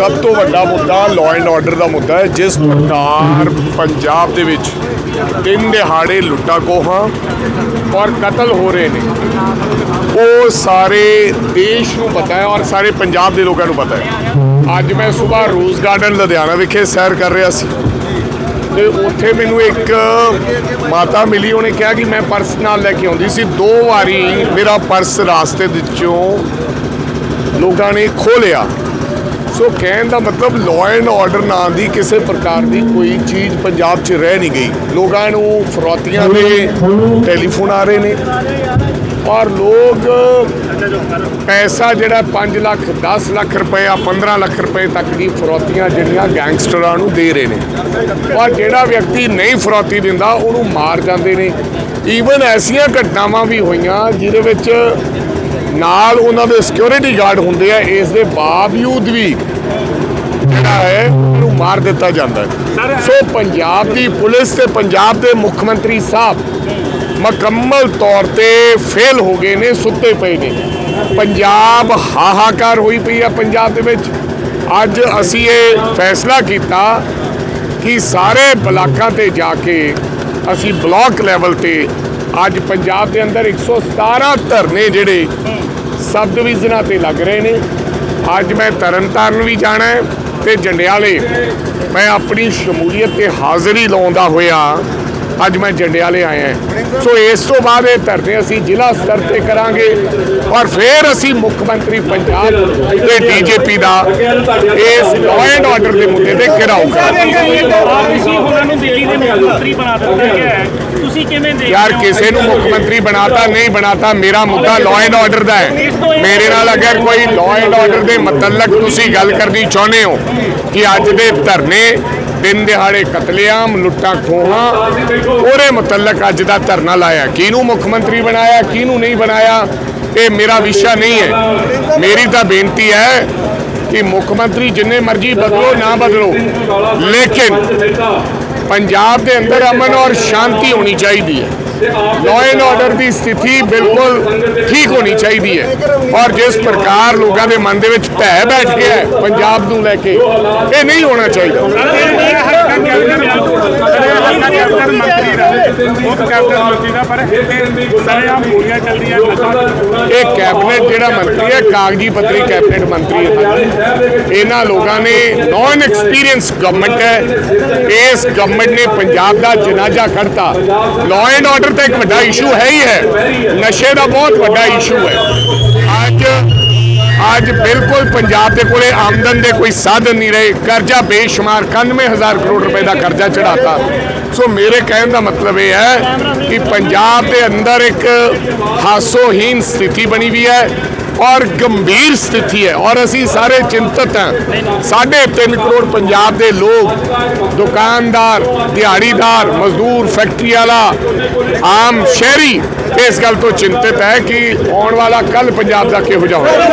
ਸਭ ਤੋਂ ਵੱਡਾ ਮੁੱਦਾ ਲਾਅ ਐਂਡ ਆਰਡਰ ਦਾ ਮੁੱਦਾ ਹੈ, ਜਿਸ ਪ੍ਰਕਾਰ ਪੰਜਾਬ ਦੇ ਵਿੱਚ ਤਿੰਨ ਦਿਹਾੜੇ ਲੁੱਟਾਂ ਖੋਹਾਂ ਔਰ ਕਤਲ ਹੋ ਰਹੇ ਨੇ। ਉਹ ਸਾਰੇ ਦੇਸ਼ ਨੂੰ ਪਤਾ ਹੈ ਔਰ ਸਾਰੇ ਪੰਜਾਬ ਦੇ ਲੋਕਾਂ ਨੂੰ ਪਤਾ ਹੈ। ਅੱਜ ਮੈਂ ਸਵੇਰ ਰੋਜ਼ ਗਾਰਡਨ ਲੁਧਿਆਣਾ ਵਿਖੇ ਸੈਰ ਕਰ ਰਿਹਾ ਸੀ। ਤੇ ਉੱਥੇ ਮੈਨੂੰ ਇੱਕ ਮਾਤਾ ਮਿਲੀ, ਉਹਨੇ ਕਿਹਾ ਕਿ ਮੈਂ ਪਰਸ ਨਾਲ ਲੈ ਕੇ ਆਉਂਦੀ ਸੀ। ਦੋ ਵਾਰੀ ਮੇਰਾ ਪਰਸ ਰਾਸਤੇ ਵਿੱਚੋਂ ਲੋਕਾਂ ਨੇ ਖੋਲਿਆ ਸੋ ਕਹਿਣ ਦਾ ਮਤਲਬ ਲਾਅ ਐਂਡ ਆਰਡਰ ਨਾਂ ਦੀ ਕਿਸੇ ਪ੍ਰਕਾਰ ਦੀ ਕੋਈ ਚੀਜ਼ ਪੰਜਾਬ 'ਚ ਰਹਿ ਨਹੀਂ ਗਈ। ਲੋਕਾਂ ਨੂੰ ਫਰੋਤੀਆਂ ਦੇ ਟੈਲੀਫੋਨ ਆ ਰਹੇ ਨੇ। ਔਰ ਲੋਕ ਪੈਸਾ ਜਿਹੜਾ 5 ਲੱਖ 10 ਲੱਖ ਰੁਪਏ ਆ 15 ਲੱਖ ਰੁਪਏ ਤੱਕ ਦੀ ਫਰੋਤੀਆਂ ਜਿਹੜੀਆਂ ਗੈਂਗਸਟਰਾਂ ਨੂੰ ਦੇ ਰਹੇ ਨੇ। ਔਰ ਜਿਹੜਾ ਵਿਅਕਤੀ ਨਹੀਂ ਫਰੋਤੀ ਦਿੰਦਾ, ਉਹਨੂੰ ਮਾਰ ਜਾਂਦੇ ਨੇ। ਈਵਨ ਐਸੀਆਂ ਘਟਨਾਵਾਂ ਵੀ ਹੋਈਆਂ ਜਿਹਦੇ ਵਿੱਚ ਨਾਲ ਉਹਨਾਂ ਦੇ ਸਿਕਿਉਰਿਟੀ ਗਾਰਡ ਹੁੰਦੇ ਆ, ਇਸ ਦੇ ਬਾਵਜੂਦ ਵੀ ਜਿਹੜਾ ਹੈ, ਉਹਨੂੰ ਮਾਰ ਦਿੱਤਾ ਜਾਂਦਾ ਹੈ। ਸੋ ਪੰਜਾਬ ਦੀ ਪੁਲਿਸ ਤੇ ਪੰਜਾਬ ਦੇ ਮੁੱਖ ਮੰਤਰੀ ਸਾਹਿਬ ਮੁਕੰਮਲ ਤੌਰ ਤੇ ਫੇਲ ਹੋ ਗਏ ਨੇ, ਸੁੱਤੇ ਪਏ ਨੇ। ਪੰਜਾਬ ਹਾਹਾਕਾਰ ਹੋਈ ਪਈ ਆ ਪੰਜਾਬ ਦੇ ਵਿੱਚ। ਅੱਜ ਅਸੀਂ ਇਹ ਫੈਸਲਾ ਕੀਤਾ ਕਿ ਸਾਰੇ ਬਲਾਕਾਂ ਤੇ ਜਾ ਕੇ ਅਸੀਂ ਬਲਾਕ ਲੈਵਲ ਤੇ ਅੱਜ ਪੰਜਾਬ ਦੇ ਅੰਦਰ 117 ਧਰਨੇ ਜਿਹੜੇ ਸਬ ਡਿਵੀਜ਼ਨਾਂ ਤੇ ਲੱਗ ਰਹੇ ਨੇ। ਅੱਜ ਮੈਂ ਤਰਨਤਾਰਨ ਵੀ ਜਾਣਾ ਹੈ। ਤੇ ਜੰਡਿਆਲੇ ਮੈਂ ਆਪਣੀ ਸ਼ਮੂਲੀਅਤ ਤੇ ਹਾਜ਼ਰੀ ਲਾਉਂਦਾ ਹੋਇਆ ਅੱਜ ਮੈਂ ਜੰਡਿਆਲੇ ਆਇਆ ਸੋ ਇਸ ਤੋਂ ਬਾਅਦ ਇਹ ਧਰਨੇ ਅਸੀਂ ਜ਼ਿਲ੍ਹਾ ਸਤਰ ਤੇ ਕਰਾਂਗੇ ਔਰ ਫਿਰ ਅਸੀਂ ਮੁੱਖ ਮੰਤਰੀ ਪੰਜਾਬ ਤੇ ਡੀਜੀਪੀ ਦਾ ਇਸ ਲਾਅ ਐਂਡ ਆਰਡਰ ਦੇ ਮੁੱਦੇ ਤੇ ਘਿਰਾਓ ਕਰਾਂਗੇ। ਤੁਸੀਂ ਉਹਨਾਂ ਨੂੰ ਮੁੱਖ ਮੰਤਰੀ ਬਣਾ ਦਿੱਤਾ ਗਿਆ ਹੈ ਤੁਸੀਂ ਯਾਰ ਕਿਸੇ ਨੂੰ ਮੁੱਖ ਮੰਤਰੀ ਬਣਾਤਾ, ਨਹੀਂ ਬਣਾਤਾ, ਮੇਰਾ ਮੁੱਦਾ ਲਾਅ ਐਂਡ ਆਰਡਰ ਦਾ ਹੈ। ਮੇਰੇ ਨਾਲ ਅਗਰ ਕੋਈ ਲਾਅ ਐਂਡ ਆਰਡਰ ਦੇ ਮਤਲਬ ਤੁਸੀਂ ਗੱਲ ਕਰਨੀ ਚਾਹੁੰਦੇ ਹੋ ਕਿ ਅੱਜ ਦੇ ਧਰਨੇ ਦਿਨ ਦਿਹਾੜੇ ਕਤਲੇਆਮ ਲੁੱਟਾਂ ਖੋਹਾਂ ਉਹਦੇ ਮੁਤਲਕ ਅੱਜ ਦਾ ਧਰਨਾ ਲਾਇਆ। ਕਿਹਨੂੰ ਮੁੱਖ ਮੰਤਰੀ ਬਣਾਇਆ, ਕਿਹਨੂੰ ਨਹੀਂ ਬਣਾਇਆ, ਇਹ ਮੇਰਾ ਵਿਸ਼ਾ ਨਹੀਂ ਹੈ। ਮੇਰੀ ਤਾਂ ਬੇਨਤੀ ਹੈ ਕਿ ਮੁੱਖ ਮੰਤਰੀ ਜਿੰਨੇ ਮਰਜ਼ੀ ਬਦਲੋ, ਨਾ ਬਦਲੋ। ਲੇਕਿਨ ਪੰਜਾਬ ਦੇ ਅੰਦਰ ਅਮਨ ਔਰ ਸ਼ਾਂਤੀ ਹੋਣੀ ਚਾਹੀਦੀ ਹੈ। ਲਾਅ ਐਂਡ ਆਰਡਰ ਦੀ ਸਥਿਤੀ ਬਿਲਕੁਲ ਠੀਕ ਹੋਣੀ ਚਾਹੀਦੀ ਹੈ। ਔਰ ਜਿਸ ਪ੍ਰਕਾਰ ਲੋਕਾਂ ਦੇ ਮਨ ਦੇ ਵਿੱਚ ਭੈ ਬੈਠ ਗਿਆ ਪੰਜਾਬ ਨੂੰ ਲੈ ਕੇ, ਇਹ ਨਹੀਂ ਹੋਣਾ ਚਾਹੀਦਾ। ਮੰਤਰੀ ਦਾ ਮੁੱਖ ਕੈਬਨਿਟ ਮੰਤਰੀ ਦਾ, ਪਰ ਸਰੇਆਮ ਗੋਲੀਆਂ ਚੱਲਦੀਆਂ ਇਹ ਕੈਬਨਿਟ ਜਿਹੜਾ ਮੰਤਰੀ ਹੈ, ਕਾਗਜ਼ੀ ਪੱਤਰੀ ਕੈਬਨਿਟ ਮੰਤਰੀ ਹੈ ਇਹਨਾਂ ਲੋਕਾਂ ਨੇ ਨੌਨ ਐਕਸਪੀਰੀਅੰਸ ਗਵਰਨਮੈਂਟ ਹੈ। ਇਸ ਗਵਰਨਮੈਂਟ ਨੇ ਪੰਜਾਬ ਦਾ ਜਨਾਜ਼ਾ ਖੜਤਾ ਲਾਅ ਐਂਡ ਆਰਡਰ ਤਾਂ ਇੱਕ ਵੱਡਾ ਇਸ਼ੂ ਹੈ ਹੀ ਹੈ। ਨਸ਼ੇ ਦਾ ਬਹੁਤ ਵੱਡਾ ਇਸ਼ੂ ਹੈ। ਅੱਜ ਅੱਜ ਬਿਲਕੁਲ ਪੰਜਾਬ ਦੇ ਕੋਲੇ ਆਮਦਨ ਦੇ ਕੋਈ ਸਾਧਨ ਨਹੀਂ ਰਹੇ। ਕਰਜ਼ਾ ਬੇਸ਼ੁਮਾਰ 91000 ਕਰੋੜ ਰੁਪਏ ਦਾ ਕਰਜ਼ਾ ਚੜਾਤਾ ਸੋ ਮੇਰੇ ਕਹਿਣ ਦਾ ਮਤਲਬ ਇਹ ਹੈ ਕਿ ਪੰਜਾਬ ਦੇ ਅੰਦਰ ਇੱਕ ਹਾਸੋਹੀਨ ਸਥਿਤੀ ਬਣੀ ਵੀ ਹੈ ਔਰ ਗੰਭੀਰ ਸਥਿਤੀ ਹੈ ਔਰ ਅਸੀਂ ਸਾਰੇ ਚਿੰਤਤ ਹਾਂ। ਸਾਢੇ 3 ਕਰੋੜ ਪੰਜਾਬ ਦੇ ਲੋਕ, ਦੁਕਾਨਦਾਰ, ਦਿਹਾੜੀਦਾਰ, ਮਜ਼ਦੂਰ, ਫੈਕਟਰੀ ਵਾਲਾ, ਆਮ ਸ਼ਹਿਰੀ ਇਸ ਗੱਲ ਤੋਂ ਚਿੰਤਤ ਹੈ ਕਿ ਆਉਣ ਵਾਲਾ ਕੱਲ ਪੰਜਾਬ ਦਾ ਕਿਹੋ ਜਿਹਾ ਹੋਵੇਗਾ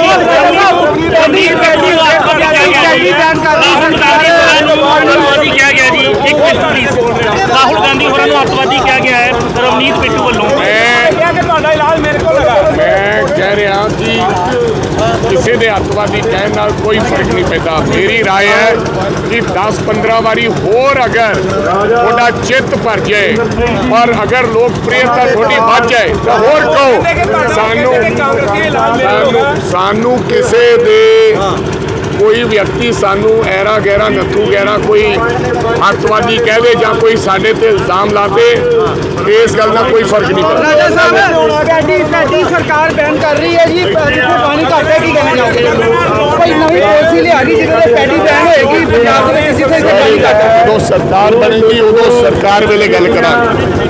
ਅੱਤਵਾਦੀ ਕਿਹਾ ਗਿਆ ਜੀ ਇੱਕ ਮਿੰਟ ਪਲੀਜ਼ ਰਾਹੁਲ ਗਾਂਧੀ ਹੋਰਾਂ ਨੂੰ ਅੱਤਵਾਦੀ ਕਿਹਾ ਗਿਆ ਹੈ ਰਵਨੀਤ ਬਿੱਟੂ ਵੱਲੋਂ ਮੈਂ ਤੁਹਾਡਾ ਇਲਾਜ ਮੇਰੇ ਕੋਲ ਹੈਗਾ ਮੈਂ ਕਹਿ ਰਿਹਾ ਕਿ ਕਿਸੇ ਦੇ ਅੱਤਵਾਦੀ ਕਹਿਣ ਨਾਲ ਕੋਈ ਫਰਕ ਨਹੀਂ ਪੈਂਦਾ ਮੇਰੀ رائے ਹੈ ਕਿ 10-15 ਵਾਰੀ ਹੋਰ ਅਗਰ ਤੁਹਾਡਾ ਚਿੱਤ ਭਰ ਜਾਏ ਔਰ ਅਗਰ ਲੋਕਪ੍ਰਿਯਤਾ ਤੁਹਾਡੀ ਵੱਧ ਜਾਏ ਤਾਂ ਹੋਰ ਕਹੋ ਸਾਨੂੰ ਸਾਨੂੰ ਸਾਨੂੰ ਕਿਸੇ ਦੇ ਕੋਈ ਵਿਅਕਤੀ ਸਾਨੂੰ ਐਰਾ ਗੈਰਾ ਨੱਥੂ ਗੈਰਾ ਕੋਈ ਅੱਤਵਾਦੀ ਕਹਿ ਦੇ ਜਾਂ ਕੋਈ ਸਾਡੇ ਤੇ ਇਲਜ਼ਾਮ ਲਾਦੇ ਇਸ ਗੱਲ ਨਾਲ ਕੋਈ ਫ਼ਰਕ ਨਹੀਂ ਪੈਂਦਾ। ਰਾਜਾ ਸਾਹਿਬ ਪੈਡੀ ਪੈਡੀ ਸਰਕਾਰ ਬੈਨ ਕਰ ਰਹੀ ਹੈ ਜੀ ਜਿੱਥੇ ਪਾਣੀ ਘੱਟ ਹੈ ਕੀ ਕਹਿਣਾ ਚਾਹੋਗੇ? ਕੋਈ ਨਵੀਂ ਪਾਲਿਸੀ ਲਿਆਣੀ ਜਿਹਦੇ ਤੇ ਪੈਡੀ ਬੈਨ ਹੋਏਗੀ ਪੰਜਾਬ ਦੇ ਵਿੱਚ ਜਿੱਥੇ ਪਾਣੀ ਘੱਟ ਹੈ ਜਦੋਂ ਸਰਕਾਰ ਬਣੇਗੀ ਉਦੋਂ ਸਰਕਾਰ ਵੇਲੇ ਗੱਲ ਕਰਾਂਗੇ।